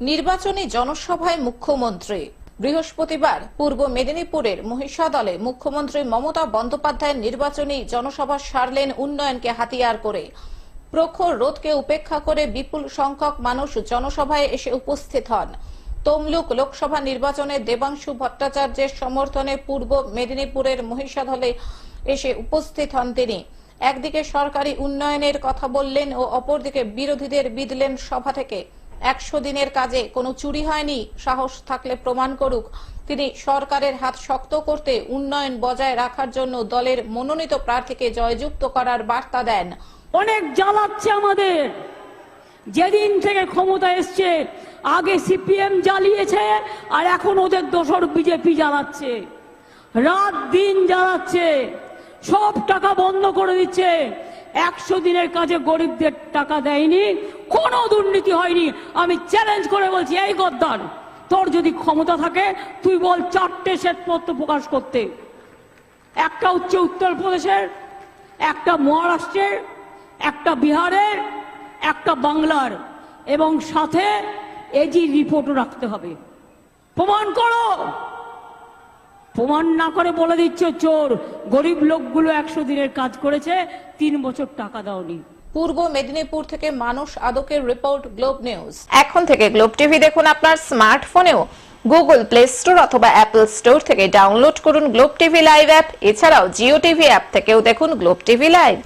নির্বাচনী জনসভায় মুখ্যমন্ত্রী। বৃহস্পতিবার পূর্ব মেদিনীপুরের মহিষাদলে মুখ্যমন্ত্রী মমতা বন্দ্যোপাধ্যায়ের নির্বাচনী জনসভা সারলেন উন্নয়নকে হাতিয়ার করে। প্রখর রোধকে উপেক্ষা করে বিপুল সংখ্যক মানুষ জনসভায় এসে উপস্থিত হন। তমলুক লোকসভা নির্বাচনে দেবাংশু ভট্টাচার্যের সমর্থনে পূর্ব মেদিনীপুরের মহিষাদলে এসে উপস্থিত হন তিনি। একদিকে সরকারি উন্নয়নের কথা বললেন ও অপরদিকে বিরোধীদের বিদলেন সভা থেকে। একশো দিনের কাজে কোনো চুরি হয়নি, সাহস থাকলে প্রমাণ করুক। তিনি সরকারের হাত শক্ত করতে উন্নয়ন বজায় রাখার জন্য দলের মনোনীত প্রার্থীকে জয়যুক্ত করার বার্তা দেন। অনেক জ্বালাচ্ছে আমাদের। যেদিন থেকে ক্ষমতা এসছে, আগে সিপিএম জ্বালিয়েছে, আর এখন ওদের দোসর বিজেপি জ্বালাচ্ছে। রাত দিন জ্বালাচ্ছে, সব টাকা বন্ধ করে দিচ্ছে। একশো দিনের কাজে গরিবদের টাকা দেয়নি, কোনো দুর্নীতি হয়নি। আমি চ্যালেঞ্জ করে বলছি, এই গদ্দার, তোর যদি ক্ষমতা থাকে, তুই বল চারটে শ্বেতপত্র প্রকাশ করতে। একটা হচ্ছে উত্তরপ্রদেশের, একটা মহারাষ্ট্রের, একটা বিহারের, একটা বাংলার, এবং সাথে এজি রিপোর্টও রাখতে হবে। প্রমাণ করো! প্রমাণ না করে বলে দিচ্ছে চোর। গরিব লোকগুলো একশো দিনের কাজ করেছে তিন বছর টাকা দাওনি। পূর্ব মেদিনীপুর থেকে মানুষ আদকের রিপোর্ট গ্লোব নিউজ। এখন থেকে গ্লোব টিভি দেখুন আপনার স্মার্টফোনেও। গুগল প্লে স্টোর অথবা অ্যাপল স্টোর থেকে ডাউনলোড করুন গ্লোব টিভি লাইভ অ্যাপ। এছাড়াও জিও টিভি অ্যাপ থেকেও দেখুন গ্লোব টিভি লাইভ।